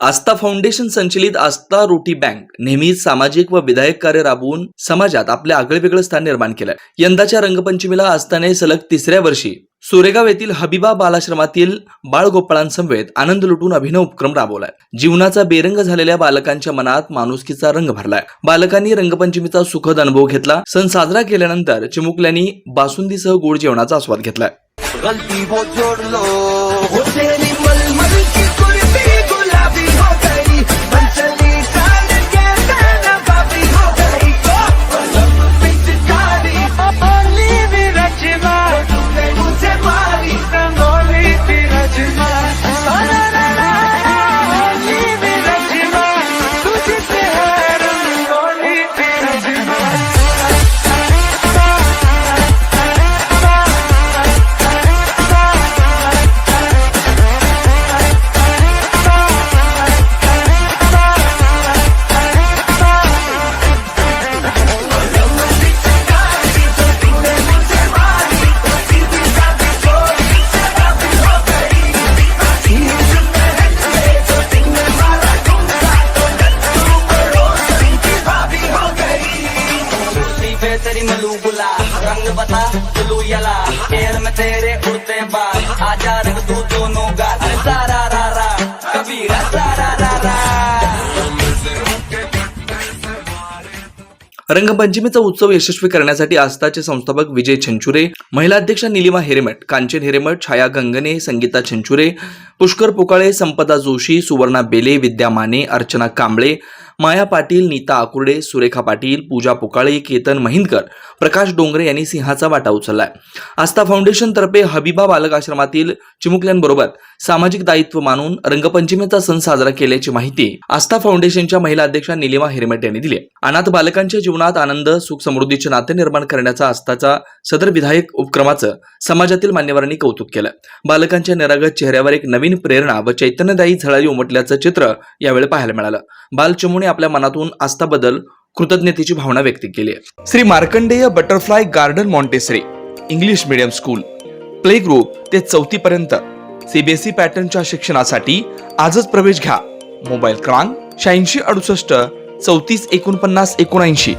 आस्था foundation संचलित आस्था रोटी bank नेहमीच सामाजिक व विधायक कार्य राबवून समाजात आपले आगळेवेगळं स्थान निर्माण केलंय. यंदाच्या रंगपंचमीला आस्थाने सलग तिसऱ्या वर्षी सोरेगाव येथील हबीबा बालाश्रमातील बाळगोपाळांसमवेत आनंद लुटून अभिनव उपक्रम राबवलाय. जीवनाचा बेरंग झालेल्या बालकांच्या मनात माणुसकीचा रंग भरलाय. बालकांनी रंगपंचमीचा सुखद अनुभव घेतला. सण साजरा केल्यानंतर चिमुकल्यांनी बासुंदीसह गोड जेवणाचा आस्वाद घेतलाय. पे तेरी मलू बुला रंग बता चलू यला. एयर में तेरे उड़ते बाल आजा रख तू दोनों गाल. सारा रा रा कबीरा सारा रा रा. रंगपंचमीचा उत्सव यशस्वी करण्यासाठी आस्थाचे संस्थापक विजय छंचुरे महिला अध्यक्ष निलिमा हेरेमठ कांचन हेरेमठ छाया गंगने संगीता छंचुरे पुष्कर पोकाळे संपदा जोशी सुवर्णा बेले विद्या माने अर्चना कांबळे माया पाटील नीता आकुर्डे सुरेखा पाटील पूजा पोकाळे केतन महिंदकर प्रकाश डोंगरे यांनी सिंहाचा वाटा उचललाय. आस्था फाउंडेशनतर्फे हबीबा बालक आश्रमातील चिमुकल्यांबरोबर सामाजिक दायित्व मानून रंगपंचमीचा सण साजरा केल्याची माहिती आस्था फाउंडेशनच्या महिला अध्यक्षा निलिमा हिरमेट यांनी दिली. अनाथ बालकांच्या जीवनात आनंद सुख समृद्धीचे नाते निर्माण करण्याचा आस्थाचा सदर विधायक उपक्रमाचं समाजातील मान्यवरांनी कौतुक केलं. बालकांच्या निरागत चेहऱ्यावर एक नवीन प्रेरणा व चैतन्यदायी झळाळी उमटल्याचं चित्र यावेळी पाहायला मिळालं. बालचमुने आपल्या मनातून आस्थाबद्दल कृतज्ञतेची भावना व्यक्त केली आहे. Shri Markandeya butterfly garden Montessori English medium school play group ते चौथी पर्यंत सीबीएसई पॅटर्नच्या शिक्षणासाठी आजच प्रवेश घ्या. मोबाईल क्रमांक शहाऐंशी अडुसष्ट चौतीस एकोणपन्नास एकोणऐंशी.